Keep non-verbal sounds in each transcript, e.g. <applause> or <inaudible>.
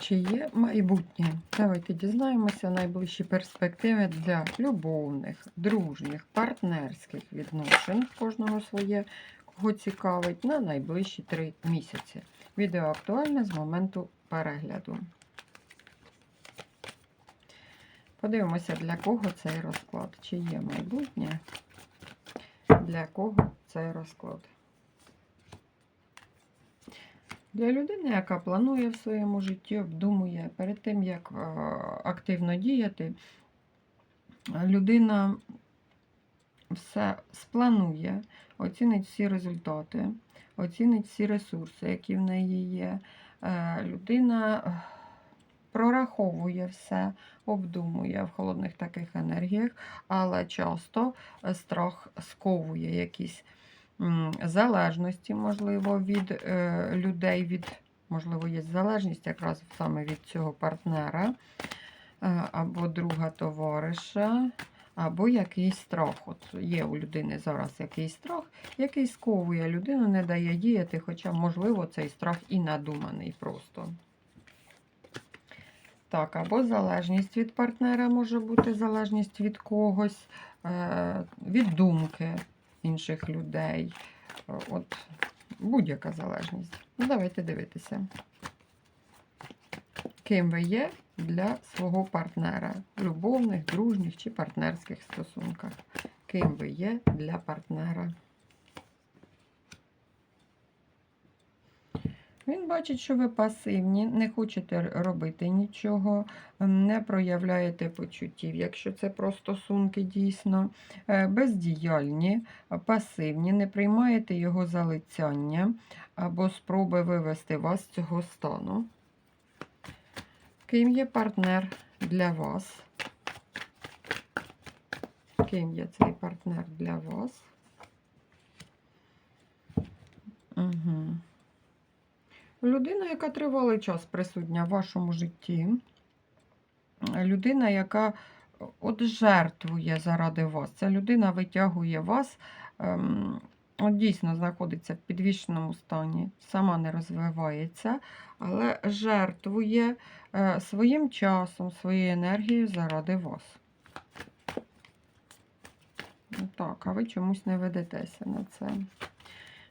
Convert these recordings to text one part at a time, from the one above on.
Чи є майбутнє? Давайте дізнаємося найближчі перспективи для любовних, дружніх, партнерських відношень. Кожного своє, кого цікавить, на найближчі три місяці. Відео актуальне з моменту перегляду. Подивимося, для кого цей розклад. Чи є майбутнє? Для кого цей розклад? Для людини, яка планує в своєму житті, обдумує перед тим, як е, активно діяти, людина все спланує, оцінить всі результати, оцінить всі ресурси, які в неї є. Е, Людина е, прораховує все, обдумує в холодних таких енергіях, але часто страх сковує якісь залежності, можливо, від е, людей, від, можливо, є залежність якраз саме від цього партнера е, або друга товариша, або якийсь страх. От є у людини зараз якийсь страх, який сковує людину, не дає діяти, хоча, можливо, цей страх і надуманий просто. Так, або залежність від партнера може бути залежність від когось, е, від думки інших людей. Е, От будь-яка залежність. Ну, давайте дивитися. Ким ви є для свого партнера любовних, дружніх чи партнерських стосунках. Ким ви є для партнера. Він бачить, що ви пасивні, не хочете робити нічого, не проявляєте почуттів. Якщо це про стосунки дійсно е, бездіяльні, пасивні, не приймаєте його залицяння або спроби вивести вас з цього стану. Ким є партнер для вас? Ким є цей партнер для вас? Угу. Людина, яка тривалий час присутня в вашому житті. Людина, яка от жертвує заради вас. Ця людина витягує вас, ем, от дійсно знаходиться в підвішеному стані, сама не розвивається, але жертвує е, своїм часом, своєю енергією заради вас. Так, а ви чомусь не ведетеся на це.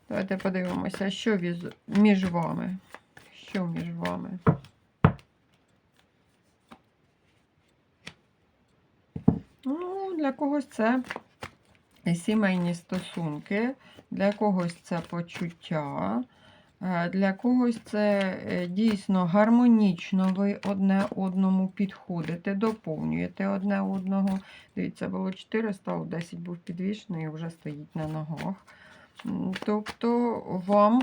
Давайте подивимося, що між вами. Що між вами? Ну, для когось це сімейні стосунки, для когось це почуття, е, для когось це е, дійсно гармонічно ви одне одному підходите, доповнюєте одне одного. Дивіться, було 4, стало 10 був підвішений і вже стоїть на ногах. Тобто вам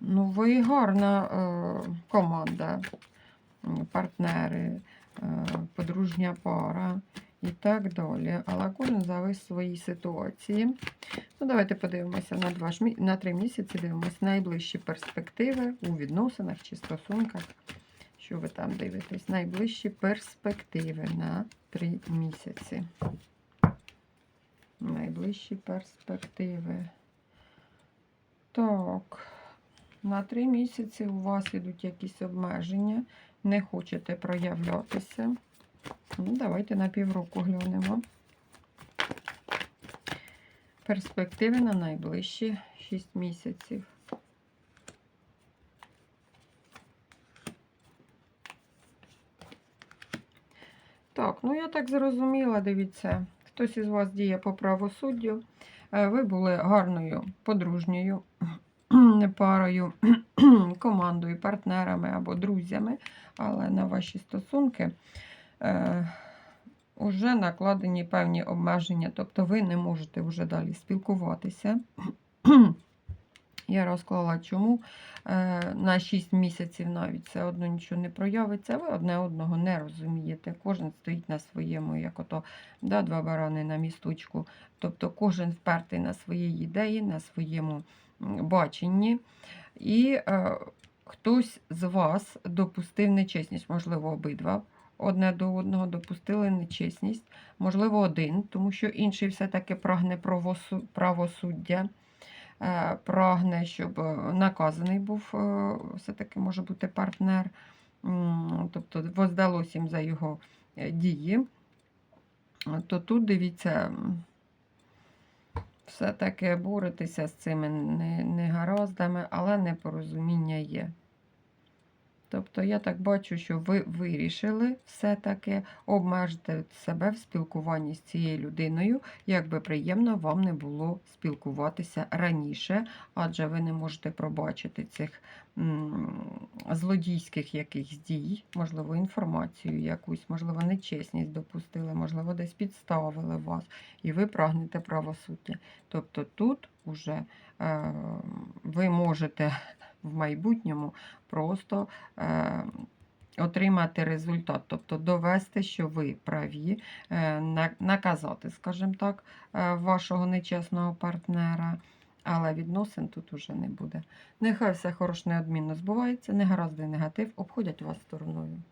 ну, ви гарна е, команда, партнери, е, подружня пара і так далі. Але кожен завис своїй ситуації. Ну, давайте подивимося на, два, на три місяці, дивимося найближчі перспективи у відносинах чи стосунках. Що ви там дивитесь? Найближчі перспективи на три місяці. Найближчі перспективи. Так, на три місяці у вас ідуть якісь обмеження, не хочете проявлятися. Ну, давайте на півроку глянемо. Перспективи на найближчі 6 місяців. Так, ну я так зрозуміла, дивіться, хтось із вас діє по правосуддю. Е, Ви були гарною подружньою <clears throat> парою, <clears throat> командою, партнерами або друзями, але на ваші стосунки е, вже накладені певні обмеження, тобто ви не можете вже далі спілкуватися. <clears throat> Я розклала, чому е, на 6 місяців навіть все одно нічого не проявиться, ви одне одного не розумієте. Кожен стоїть на своєму, як ото да, два барани на місточку. Тобто кожен впертий на своїй ідеї, на своєму баченні. І е, хтось з вас допустив нечесність, можливо, обидва. Одне до одного допустили нечесність, можливо, один, тому що інший все-таки прагне правосуддя прагне, щоб е, наказаний був е, все-таки може бути партнер. тобто воздалось їм за його е, дії, то тут дивіться, все-таки боретеся з цими не- негараздами, але непорозуміння є. Тобто я так бачу, що ви вирішили все-таки обмежити себе в спілкуванні з цією людиною, як би приємно вам не було спілкуватися раніше, адже ви не можете пробачити цих злодійських якихось дій, можливо, інформацію якусь, можливо, нечесність допустили, можливо, десь підставили вас, і ви прагнете правосуддя. Тобто тут уже е, ви можете в майбутньому просто е, отримати результат, тобто довести, що ви праві, е, наказати, скажімо так, е, вашого нечесного партнера. Але відносин тут уже не буде. Нехай все хороше неодмінно збувається, негаразди негатив обходять вас стороною.